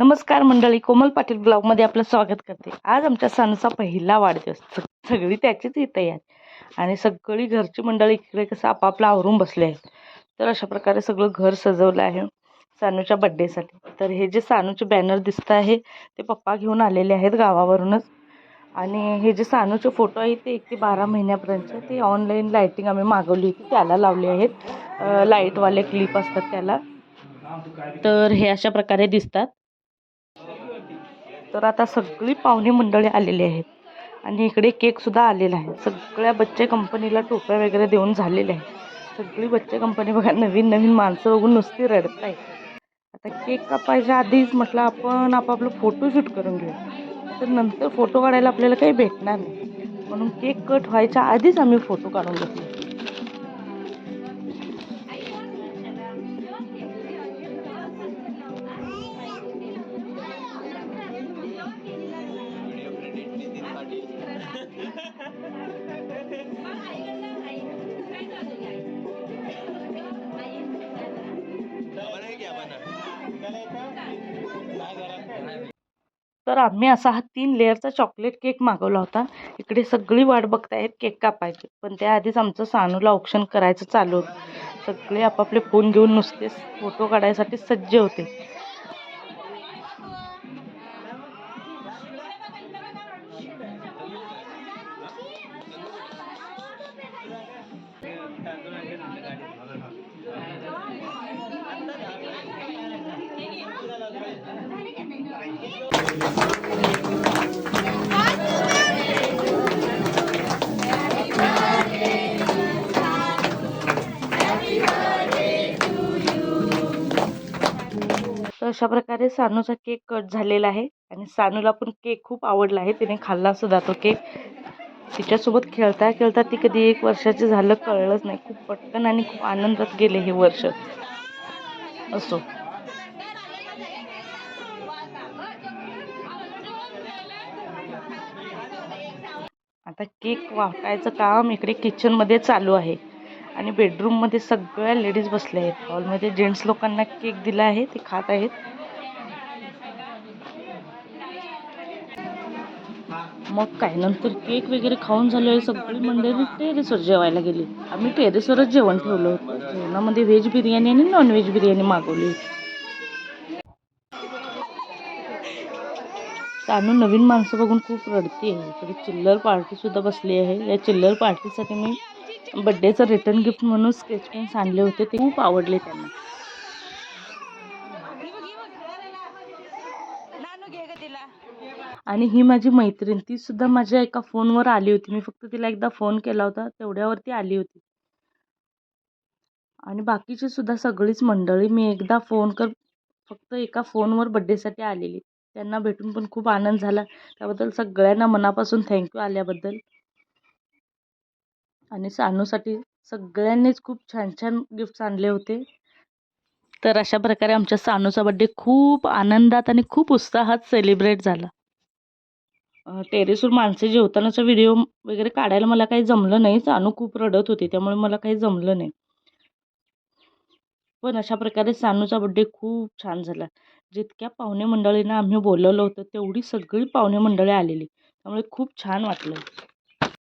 नमस्कार मंडळी कोमल पाटील ब्लॉगमध्ये आपलं स्वागत करते. आज आमच्या सणाचा पहिला वाढदिवस. सगळी त्याचीच इथे आहेत आणि सगळी घरची मंडळी इकडे कसं आपापलं आवरून बसले आहेत. तर अशा प्रकारे सगळं घर सजवलं आहे सानूच्या बड्डेसाठी तर हे जे सानूचे बॅनर दिसत आहे ते पप्पा घेऊन आलेले आहेत गावावरूनच. आणि हे जे सानूचे फोटो आहेत ते एक ते बारा महिन्यापर्यंतचे. ते ऑनलाईन लाईटिंग आम्ही मागवली होती त्याला लावले आहेत. लाईटवाले क्लिप असतात त्याला. तर हे अशा प्रकारे दिसतात. तर आता सगळी पाहुणे मंडळी आलेली आहेत. आणि इकडे केकसुद्धा आलेला आहे. सगळ्या बच्चे कंपनीला टोप्या वगैरे देऊन झालेल्या आहेत. सगळी बच्चे कंपनी बघा नवीन नवीन माणसं बघून नुसती रडत आहे आता केक कापायच्या आधीच म्हटलं आपण आपापलं फोटोशूट करून घेऊ. तर नंतर फोटो काढायला आपल्याला काही भेटणार नाही. म्हणून केक कट व्हायच्या आधीच आम्ही फोटो काढून घेतले. तर आम्ही असा हा तीन लेअरचा चॉकलेट केक मागवला होता. इकडे सगळी वाट बघतायत केक कापायची. पण त्याआधीच आमचं सानूला ऑप्शन करायचं चालू होतं. सगळे आपापले फोन घेऊन नुसतेच फोटो काढायसाठी सज्ज होते. अशा प्रकारे सानूचा केक कट झालेला आहे आणि सानूला पण केक खूप आवडला आहे. तिने खाल्ला सुद्धा तो केक. तिच्यासोबत खेळता खेळता ती कधी एक वर्षाची झालं कळलंच नाही. खूप पटकन आणि खूप आनंदात गेले हे वर्ष. असो. आता केक वाकायचं काम इकडे किचनमध्ये चालू आहे. आणि बेडरूममध्ये सगळ्या लेडीज बसल्या आहेत. हॉलमध्ये जेंट्स लोकांना केक दिला आहे ते खात आहेत. मग काय नंतर केक वगैरे खाऊन झाल्यावर सगळी मंडळी टेरेसवर जेवायला गेली. आम्ही टेरेसवरच जेवण ठेवलं होतं. जेवणामध्ये व्हेज बिर्याणी आणि नॉन व्हेज बिर्याणी मागवली होती. सानू नवीन माणसं बघून खूप रडते. आहे इकडे चिल्लर पार्टीसुद्धा बसली आहे. या चिल्लर पार्टीसाठी मी बड्डेचं रिटर्न गिफ्ट म्हणून स्केच पेन्स आणले होते. ते खूप आवडले त्यांना. आणि ही माझी मैत्रीण. ती सुद्धा माझ्या एका फोनवर आली होती. मी फक्त तिला एकदा फोन केला होता. तेवढ्यावरती आली होती. आणि बाकीची सुद्धा सगळीच मंडळी मी एकदा फोन कर फक्त एका फोनवर बड्डेसाठी आलेली. त्यांना भेटून पण खूप आनंद झाला. त्याबद्दल सगळ्यांना मनापासून थँक्यू आल्याबद्दल. आणि सानूसाठी सगळ्यांनीच खूप छान छान गिफ्ट्स आणले होते. तर अशा प्रकारे आमच्या सानूचा बड्डे खूप आनंदात आणि खूप उत्साहात सेलिब्रेट झाला. टेरेसवर माणसे जेवतानाचा व्हिडिओ वगैरे काढायला मला काही जमलं नाही. सानू खूप रडत होती त्यामुळे मला काही जमलं नाही. पण अशा प्रकारे सानूचा बड्डे खूप छान झाला. जितक्या पाहुणे मंडळींना आम्ही बोलवलं होतं तेवढी सगळी पाहुणे मंडळी आलेली. त्यामुळे खूप छान वाटलं.